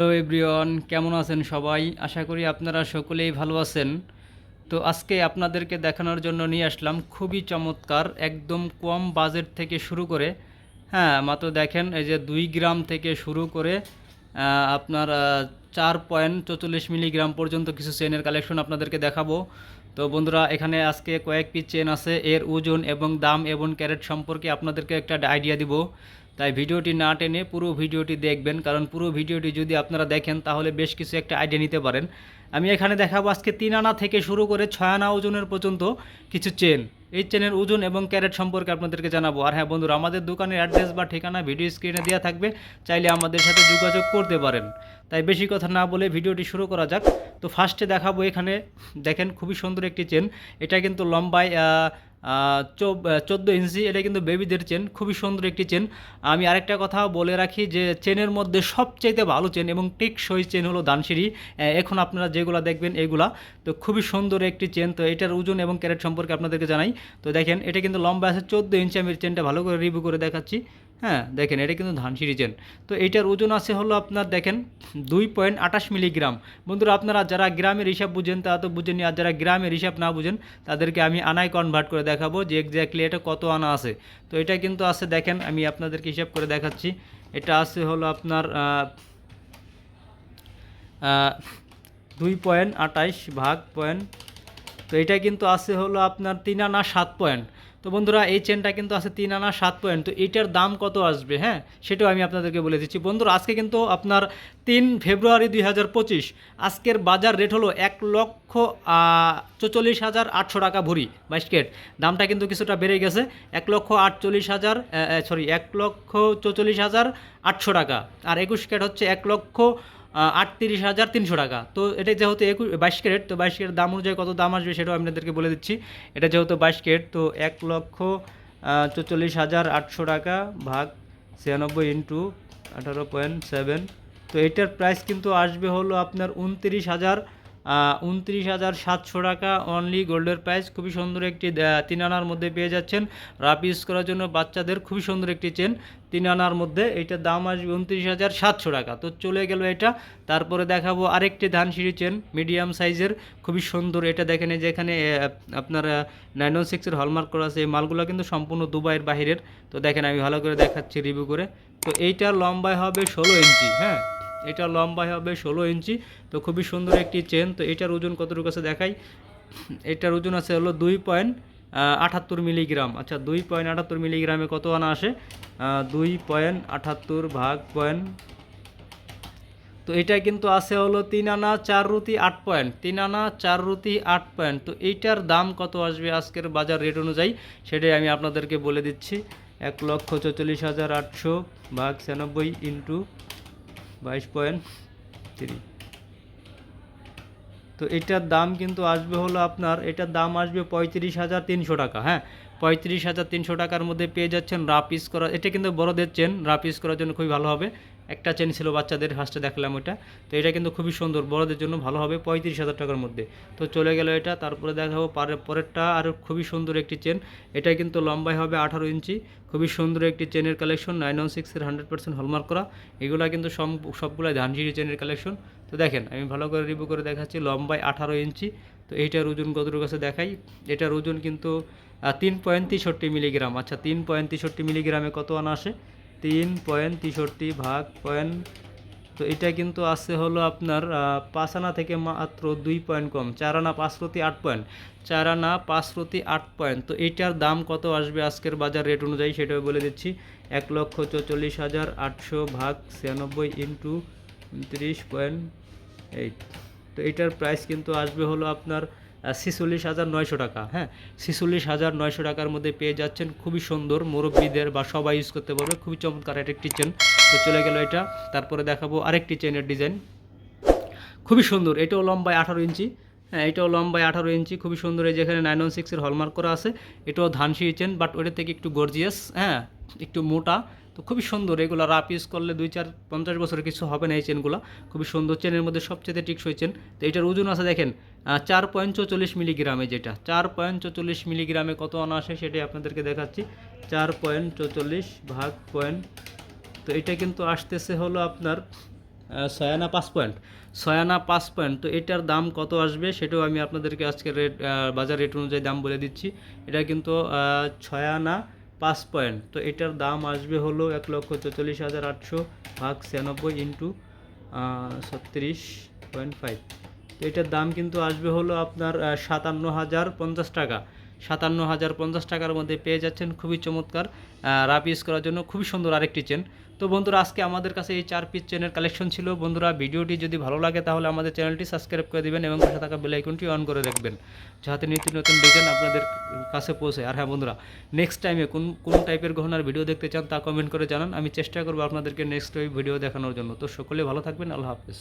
Hello everyone কেমন আছেন সবাই? আশা করি আপনারা সকলেই ভালো আছেন। তো আজকে আপনাদেরকে দেখানোর জন্য নিয়ে আসলাম খুবই চমৎকার, একদম কম বাজেট থেকে শুরু করে। হ্যাঁ মাত্র দেখেন এই যে দুই গ্রাম থেকে শুরু করে আপনার চার পয়েন্ট চৌচল্লিশ মিলিগ্রাম পর্যন্ত কিছু চেনের কালেকশন আপনাদেরকে দেখাবো। তো বন্ধুরা, এখানে আজকে কয়েক পিস চেন আছে। এর ওজন এবং দাম এবং ক্যারেট সম্পর্কে আপনাদেরকে একটা আইডিয়া দিব। তাই ভিডিওটি না টেনে পুরো ভিডিওটি দেখবেন, কারণ পুরো ভিডিওটি যদি আপনারা দেখেন তাহলে বেশ কিছু একটা আইডিয়া নিতে পারেন। আমি এখানে দেখাবো আজকে তিন আনা থেকে শুরু করে ছয় আনা ওজনের পর্যন্ত কিছু চেন এই চেনের ওজন এবং ক্যারেট সম্পর্কে আপনাদেরকে জানাব। আর হ্যাঁ বন্ধুরা, আমাদের দোকানের অ্যাড্রেস বা ঠিকানা ভিডিও স্ক্রিনে দেওয়া থাকবে, চাইলে আমাদের সাথে যোগাযোগ করতে পারেন। তাই বেশি কথা না বলে ভিডিওটি শুরু করা যাক। তো ফার্স্টে দেখাবো এখানে, দেখেন খুবই সুন্দর একটি চেন এটা কিন্তু লম্বায় চোদ্দ ইঞ্চি, এটা কিন্তু বেবিদের চেন খুবই সুন্দর একটি চেন আমি আরেকটা কথা বলে রাখি যে চেনের মধ্যে সবচাইতে ভালো চেন এবং টেকসই চেন হলো দানসিরি এখন আপনারা যেগুলো দেখবেন এগুলা, তো খুবই সুন্দর একটি চেন তো এটার ওজন এবং ক্যারেট সম্পর্কে আপনাদেরকে জানাই। তো দেখেন, এটা কিন্তু লম্বা আছে, চোদ্দ ইঞ্চি আমি চেনটা ভালো করে রিভিউ করে দেখাচ্ছি। হ্যাঁ দেখেন এটা কিন্তু ধান সিরিজেন তো এইটার ওজন আছে হলো আপনার দেখেন দুই পয়েন্ট আঠাশ মিলিগ্রাম। বন্ধুরা, আপনারা যারা গ্রামের হিসাব বুঝেন, তারা তো বুঝেনি আর যারা গ্রামের হিসাব না বুঝেন, তাদেরকে আমি আনায় কনভার্ট করে দেখাবো যে এক্স্যাক্টলি এটা কত আনা আছে। তো এটা কিন্তু আছে, দেখেন, আমি আপনাদেরকে হিসাব করে দেখাচ্ছি। এটা আছে হলো আপনার দুই পয়েন্ট আঠাইশ ভাগ পয়েন্ট তো এটা কিন্তু আছে হলো আপনার তিন আনা সাত পয়েন্ট তো বন্ধুরা, এই চেনটা কিন্তু আছে তিন আনা সাত পয়েন্ট তো এইটার দাম কত আসবে হ্যাঁ? সেটাও আমি আপনাদেরকে বলে দিচ্ছি। বন্ধুরা, আজকে কিন্তু আপনার তিন ফেব্রুয়ারি দুই হাজার পঁচিশ, আজকের বাজার রেট হলো এক লক্ষ চৌচল্লিশ হাজার আটশো টাকা ভরি, বাইশ কেট দামটা কিন্তু কিছুটা বেড়ে গেছে, এক লক্ষ আটচল্লিশ হাজার সরি, এক লক্ষ চৌচল্লিশ হাজার আটশো টাকা। আর একুশ কেট হচ্ছে এক লক্ষ আটত্রিশ হাজার তিনশো টাকা। তো এটা যেহেতু একুশ, বাইশ ক্যারেট, তো বাইশ ক্যারেট দাম অনুযায়ী কত দাম আসবে সেটাও আপনাদেরকে বলে দিচ্ছি। এটা যেহেতু বাইশ ক্যারেট, তো এক লক্ষ চৌচল্লিশ হাজার আটশো টাকা ভাগ ছিয়ানব্বই ইন্টু আঠারো পয়েন্ট সেভেন। তো এটার প্রাইস কিন্তু আসবে হলো আপনার উনত্রিশ হাজার উনত্রিশ হাজার সাতশো টাকা অনলি গোল্ডের প্রাইস খুবই সুন্দর একটি তিন আনার মধ্যে পেয়ে যাচ্ছেন। রাপ ইউজ করার জন্য বাচ্চাদের খুবই সুন্দর একটি চেন তিন আনার মধ্যে এইটার দাম আসবে উনত্রিশ হাজার সাতশো টাকা। তো চলে গেল এটা। তারপরে দেখাবো আরেকটি ধানসিঁড়ি চেন মিডিয়াম সাইজের খুবই সুন্দর এটা দেখেন যে এখানে আপনার নাইন ওয়ান সিক্সের হলমার্ক করা আছে। এই মালগুলো কিন্তু সম্পূর্ণ দুবাইয়ের বাহিরের। তো দেখেন আমি ভালো করে দেখাচ্ছি রিভিউ করে। তো এইটার লম্বায় হবে ষোলো ইঞ্চি হ্যাঁ? এটা লম্বায় হবে ষোলো ইঞ্চি, তো খুবই সুন্দর একটি চেন তো এটার ওজন কতটুকু আছে দেখাই। এটার ওজন আছে হলো দুই পয়েন্ট আটাত্তর মিলিগ্রাম আচ্ছা দুই পয়েন্ট আটাত্তর মিলিগ্রামে কত আনা আসে? দুই পয়েন্ট আটাত্তর ভাগ পয়েন্ট তো এটা কিন্তু আছে হলো তিন আনা চার রুটি আট পয়েন্ট তিন আনা চার রুটি আট পয়েন্ট তো এইটার দাম কত আসবে আজকের বাজার রেট অনুযায়ী? সেটাই আমি আপনাদেরকে বলে দিচ্ছি। এক লক্ষ চৌচল্লিশ হাজার আটশো ভাগ ছিয়ানব্বই ইন্টু বাইশ পয়েন্ট থ্রি তো এটার দাম কিন্তু আসবে হলো আপনার, এটার দাম আসবে পঁয়ত্রিশ হাজার তিনশো টাকা হ্যাঁ? পঁয়ত্রিশ হাজার তিনশো টাকার মধ্যে পেয়ে যাচ্ছেন রাপ ইউজ করা, এটা কিন্তু বড়দের চেন রাফ ইউজ করার জন্য খুবই ভালো হবে। একটা চেন ছিল বাচ্চাদের ফার্স্টে দেখলাম ওটা তো এটা কিন্তু খুবই সুন্দর, বড়দের জন্য ভালো হবে পঁয়ত্রিশ হাজার টাকার মধ্যে। তো চলে গেল এটা, তারপরে দেখাবো পারে- পরেরটা আর খুবই সুন্দর একটি চেন এটা কিন্তু লম্বায় হবে আঠারো ইঞ্চি, খুবই সুন্দর একটি চেনের কালেকশন নাইন ওয়ান সিক্সের হান্ড্রেড পার্সেন্ট হলমার্ক করা। এগুলো কিন্তু সব সবগুলাই ধানঝিরি চেনের কালেকশন তো দেখেন, আমি ভালো করে রিভিউ করে দেখাচ্ছি লম্বায় আঠারো ইঞ্চি। তো এইটার ওজন কতটুকু কাছে দেখাই। এটার ওজন কিন্তু তিন পয়েন্ট তেষট্টি মিলিগ্রাম আচ্ছা তিন পয়েন্ট তেষট্টি মিলিগ্রামে কত আনা আসে? তিন পয়েন্ট তেষট্টি ভাগ পয়েন্ট। তো এটা কিন্তু আছে হলো আপনার পাঁচ আনা থেকে মাত্র দুই পয়েন্ট কম, চার আনা পাঁচ প্রতি আট পয়েন্ট, চার আনা পাঁচ প্রতি আট পয়েন্ট। তো এইটার দাম কত আসবে আজকের বাজার রেট অনুযায়ী সেটাও বলে দিচ্ছি, এক লক্ষ চৌচল্লিশ হাজার আটশো ভাগ ছিয়ানব্বই ইন্টু উনত্রিশ পয়েন্ট এইট। তো এটার প্রাইস কিন্তু আসবে হলো আপনার ছিচল্লিশ হাজার নয়শো টাকা হ্যাঁ? ছিচল্লিশ হাজার নয়শো টাকার মধ্যে পেয়ে যাচ্ছেন, খুবই সুন্দর মুরব্বীদের বা সবাই ইউজ করতে পারবে, খুবই চমৎকার একটি চেন তো চলে গেল এটা, তারপরে দেখাবো আরেকটি চেনের ডিজাইন খুবই সুন্দর, এটাও লম্বায় আঠারো ইঞ্চি হ্যাঁ এটাও লম্বায় আঠারো ইঞ্চি, খুবই সুন্দর এই যেখানে নাইন ওয়ান সিক্সের হলমার্ক করা আছে, এটাও ধান চেন বাট ওইটা থেকে একটু গর্জিয়াস হ্যাঁ একটু মোটা তো খুবই সুন্দর। এগুলো রাপ ইউজ করলে দুই চার পঞ্চাশ বছরের কিছু হবে না এই চেনগুলো খুবই সুন্দর। চেনের মধ্যে সবচেয়ে টিকসই চেন তো এটার ওজন আছে দেখেন চার পয়েন্ট চৌচল্লিশ মিলিগ্রামে যেটা। চার পয়েন্ট চৌচল্লিশ মিলিগ্রামে কত আনা আসে সেটাই আপনাদেরকে দেখাচ্ছি। চার পয়েন্ট চৌচল্লিশ ভাগ পয়েন্ট তো এটা কিন্তু আসতেছে হলো আপনার ছয় আনা পাঁচ পয়েন্ট ছয় আনা পাঁচ পয়েন্ট তো এটার দাম কত আসবে সেটাও আমি আপনাদেরকে আজকে রেট বাজার রেট অনুযায়ী দাম বলে দিচ্ছি। এটা কিন্তু আহ, ছয় আনা পাঁচ পয়েন্ট। তো এটার দাম আসবে হলো এক লক্ষ চল্লিশ হাজার আটশো ভাগ ছিয়ানব্বই ইন্টু ছত্রিশ পয়েন্ট ফাইভ। তো এটার দাম কিন্তু আসবে হলো আপনার সাতান্ন হাজার পঞ্চাশ টাকা। সাতান্ন হাজার পঞ্চাশ টাকার মধ্যে পেয়ে যাচ্ছেন। খুবই চমৎকার রাপ ইউজ করার জন্য খুবই সুন্দর আরেকটি চেন তো বন্ধুরা, আজকে আমাদের কাছে এই চার পিস চেনের কালেকশন ছিল। বন্ধুরা, ভিডিওটি যদি ভালো লাগে তাহলে আমাদের চ্যানেলটি সাবস্ক্রাইব করে দিবেন এবং পাশে থাকা বেল আইকনটি অন করে রাখবেন যাতে নিত্য নতুন ডিজাইন আপনাদের কাছে পৌঁছে। আর হ্যাঁ বন্ধুরা নেক্সট টাইমে কোন কোন টাইপের গহনার ভিডিও দেখতে চান তা কমেন্ট করে জানান। আমি চেষ্টা করব আপনাদেরকে নেক্সট ওই ভিডিও দেখানোর জন্য। তো সকলে ভালো থাকবেন। আল্লাহ হাফেজ।